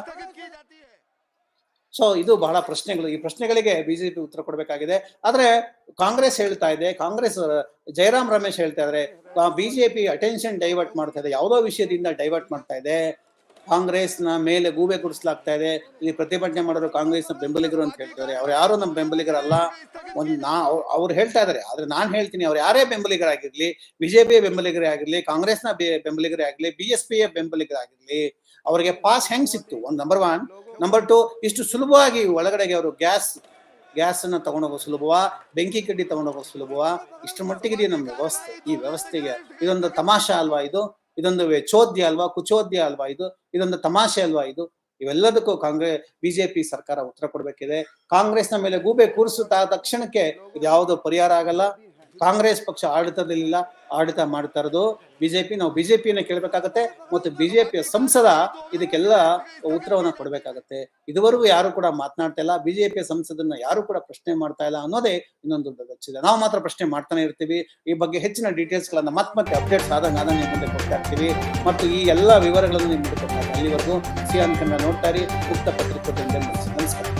ಸೊ ಇದು ಬಹಳ ಪ್ರಶ್ನೆಗಳು, ಈ ಪ್ರಶ್ನೆಗಳಿಗೆ ಬಿಜೆಪಿ ಉತ್ತರ ಕೊಡಬೇಕಾಗಿದೆ. ಆದ್ರೆ ಕಾಂಗ್ರೆಸ್ ಹೇಳ್ತಾ ಇದೆ, ಕಾಂಗ್ರೆಸ್, ಜಯರಾಮ್ ರಮೇಶ್ ಹೇಳ್ತಾ ಇದಾರೆ ಬಿಜೆಪಿ ಅಟೆನ್ಷನ್ ಡೈವರ್ಟ್ ಮಾಡ್ತಾ ಇದೆ. ಯಾವುದೋ ವಿಷಯದಿಂದ ಡೈವರ್ಟ್ ಮಾಡ್ತಾ ಇದೆ. ಕಾಂಗ್ರೆಸ್ನ ಮೇಲೆ ಗೂಬೆ ಕುಡಿಸ್ಲಾಗ್ತಾ ಇದೆ. ಇಲ್ಲಿ ಪ್ರತಿಭಟನೆ ಮಾಡೋರು ಕಾಂಗ್ರೆಸ್ನ ಬೆಂಬಲಿಗರು ಅಂತ ಹೇಳ್ತಾರೆ. ಅವ್ರು ಯಾರು ನಮ್ಮ ಬೆಂಬಲಿಗರಲ್ಲ. ಒಂದ್ ನಾ ಅವ್ರು- ಹೇಳ್ತಾ ಇದಾರೆ. ಆದ್ರೆ ನಾನ್ ಹೇಳ್ತೀನಿ, ಅವ್ರು ಯಾರೇ ಬೆಂಬಲಿಗರಾಗಿರ್ಲಿ ಬಿಜೆಪಿ ಬೆಂಬಲಿಗರೇ ಆಗಿರ್ಲಿ, ಕಾಂಗ್ರೆಸ್ನ ಬೆ- ಬೆಂಬಲಿಗರೇ ಆಗಿರ್ಲಿ ಬಿ ಎಸ್ ಪಿ ಬೆಂಬಲಿಗರಾಗಿರ್ಲಿ ಅವ್ರಿಗೆ ಪಾಸ್ ಹೆಂಗ್ ಸಿಕ್ತು? ಒಂದ್ ನಂಬರ್ ಒನ್ ನಂಬರ್ ಟು ಇಷ್ಟು ಸುಲಭವಾಗಿ ಒಳಗಡೆಗೆ ಅವರು ಗ್ಯಾಸ್ ಗ್ಯಾಸ್ ಅನ್ನ ತಗೊಂಡೋಗೋ ಸುಲಭವ? ಬೆಂಕಿ ಕಡ್ಡಿ ತಗೊಂಡೋಗೋ ಸುಲಭವ? ಇಷ್ಟು ಇದೆ ನಮ್ಮ ವ್ಯವಸ್ಥೆ, ಈ ವ್ಯವಸ್ಥೆಗೆ. ಇದೊಂದು ತಮಾಷೆ ಅಲ್ವಾ ಇದು? ಇದೊಂದು ಚೋದ್ಯ ಅಲ್ವಾ? ಕುಚೋದ್ಯ ಅಲ್ವಾ ಇದು? ಇದೊಂದು ತಮಾಷೆ ಅಲ್ವಾ ಇದು? ಇವೆಲ್ಲದಕ್ಕೂ ಕಾಂಗ್ರೆಸ್ ಬಿಜೆಪಿ ಸರ್ಕಾರ ಉತ್ತರ ಕೊಡಬೇಕಿದೆ. ಕಾಂಗ್ರೆಸ್ನ ಮೇಲೆ ಗೂಬೆ ಕೂರಿಸುತ್ತಾ ತಕ್ಷಣಕ್ಕೆ ಇದು ಯಾವುದು ಪರಿಹಾರ ಆಗಲ್ಲ. ಕಾಂಗ್ರೆಸ್ ಪಕ್ಷ ಆಡಳಿತದಲ್ಲಿಲ್ಲ, ಆಡಳಿತ ಮಾಡ್ತಾ ಇರೋದು ಬಿಜೆಪಿ. ನಾವು ಬಿಜೆಪಿಯನ್ನು ಕೇಳಬೇಕಾಗತ್ತೆ ಮತ್ತು ಬಿಜೆಪಿಯ ಸಂಸದ ಇದಕ್ಕೆಲ್ಲ ಉತ್ತರವನ್ನು ಕೊಡಬೇಕಾಗತ್ತೆ. ಇದುವರೆಗೂ ಯಾರು ಕೂಡ ಮಾತನಾಡ್ತಾ ಇಲ್ಲ. ಬಿಜೆಪಿಯ ಸಂಸದನ್ನ ಯಾರು ಕೂಡ ಪ್ರಶ್ನೆ ಮಾಡ್ತಾ ಇಲ್ಲ ಅನ್ನೋದೇ ಇನ್ನೊಂದು ದೊಡ್ಡ ನಾವು ಮಾತ್ರ ಪ್ರಶ್ನೆ ಮಾಡ್ತಾನೆ ಇರ್ತೀವಿ. ಈ ಬಗ್ಗೆ ಹೆಚ್ಚಿನ ಡೀಟೇಲ್ಸ್ ಗಳನ್ನ ಮತ್ತೆ ಮತ್ತೆ ಅಪ್ಡೇಟ್ಸ್ ಆದಂಗ ಅದನ್ನ ಕೊಡ್ತಾ ಇರ್ತೀವಿ ಮತ್ತು ಈ ಎಲ್ಲ ವಿವರಗಳನ್ನು ನಿಮ್ಮ ಮುಂದೆ ಕೊಡ್ತಾ ಇರ್ತೀವಿ. ಅಲ್ಲಿವರೆಗೂ ಸಿಎಂ ಕನ್ನಡ ನೋಡ್ತಾ ಇರಿ. ಮುಕ್ತ ಪತ್ರಿಕೋದ್ಯಮದಲ್ಲಿ ನಮಸ್ಕಾರ.